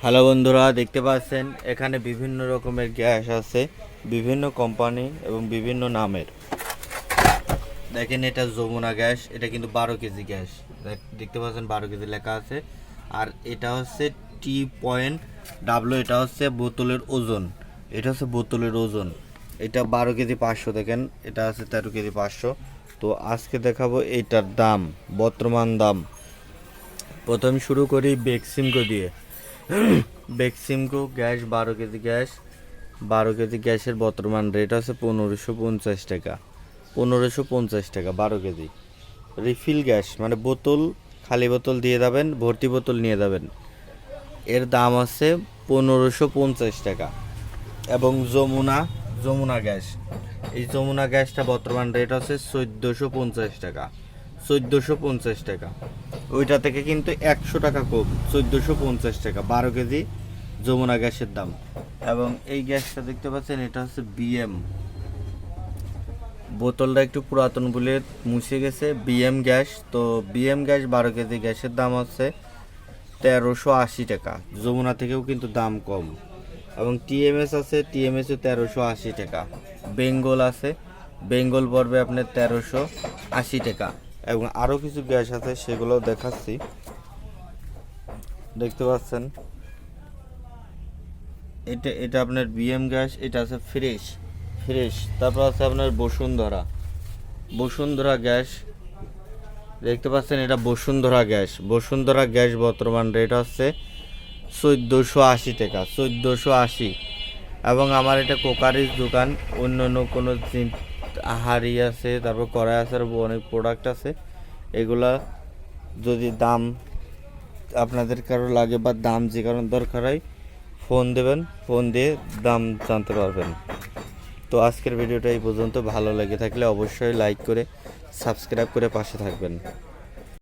Hello বন্ধুরা, দেখতে পাচ্ছেন, এখানে বিভিন্ন রকমের গ্যাস আছে, বিভিন্ন কোম্পানি এবং বিভিন্ন নামের। দেখেন এটা যমুনা গ্যাস, এটা কিন্তু বারো কেজি গ্যাস। দেখ- দেখতে পাচ্ছেন, বারো কেজি লেখা আছে। আর এটা হচ্ছে টি পয়েন্ট ডাবলো এটা হচ্ছে বোতলের ওজন। এটা হচ্ছে বোতলের ওজন। এটা বারো কেজি পাঁচশো, দেখেন, এটা আছে তেরো কেজি পাঁচশো। তো আজকে দেখাবো এটার দাম, বর্তমান দাম। প্রথম শুরু করি বেক্সিমকো দিয়ে। বেক্সিমকো গ্যাস বারো কেজি গ্যাস, বারো কেজি গ্যাসের বর্তমান রেট আছে পনেরোশো পঞ্চাশ টাকা। পনেরোশো পঞ্চাশ টাকা, বারো কেজি। রিফিল গ্যাস মানে বোতল, খালি বোতল দিয়ে যাবেন ভর্তি বোতল নিয়ে যাবেন এর দাম আছে পনেরোশো পঞ্চাশ টাকা। এবং যমুনা যমুনা গ্যাস। এই যমুনা গ্যাসটা বর্তমান রেট আছে চোদ্দোশো পঞ্চাশ টাকা। চোদ্দোশো পঞ্চাশ টাকা। ওইটা থেকে কিন্তু একশো টাকা কম, চোদ্দোশো পঞ্চাশ টাকা, বারো কেজি যমুনা গ্যাসের দাম। এবং এই গ্যাসটা দেখতে পাচ্ছেন, এটা হচ্ছে বিএম। বোতলটা একটু পুরাতন বলে মুছে গেছে, বিএম গ্যাস। তো বিএম গ্যাস বারো কেজি গ্যাসের দাম হচ্ছে তেরোশো আশি টাকা, যমুনা থেকেও কিন্তু দাম কম। এবং টিএমএস আছে, টিএমএসও তেরোশো আশি টাকা। বেঙ্গল আছে, বেঙ্গল পড়বে আপনার তেরোশো আশি টাকা। এবং আরও কিছু গ্যাস আছে সেগুলো দেখাচ্ছি। দেখতে পাচ্ছেন? এটা এটা আপনার বিএম গ্যাস, এটা আছে ফ্রেশ ফ্রেশ। তারপর আছে আপনার বসুন্ধরা। বসুন্ধরা গ্যাস, দেখতে পাচ্ছেন এটা বসুন্ধরা গ্যাস। বসুন্ধরা গ্যাস বর্তমান রেট হচ্ছে চোদ্দোশো আশি টাকা, চোদ্দোশো আশি। এবং আমার এটা কোকারিজ দোকান অন্য অন্য কোনো হাড়ি আছে, তারপর কড়াই আছে আর অনেক প্রোডাক্ট আছে। এগুলা যদি দাম আপনাদের কারও লাগে বা দাম যে কারণ দরকার হয় ফোন দেবেন ফোন দিয়ে দাম জানতে পারবেন। তো আজকের ভিডিওটা এই পর্যন্ত। ভালো লেগে থাকলে অবশ্যই লাইক করে সাবস্ক্রাইব করে পাশে থাকবেন।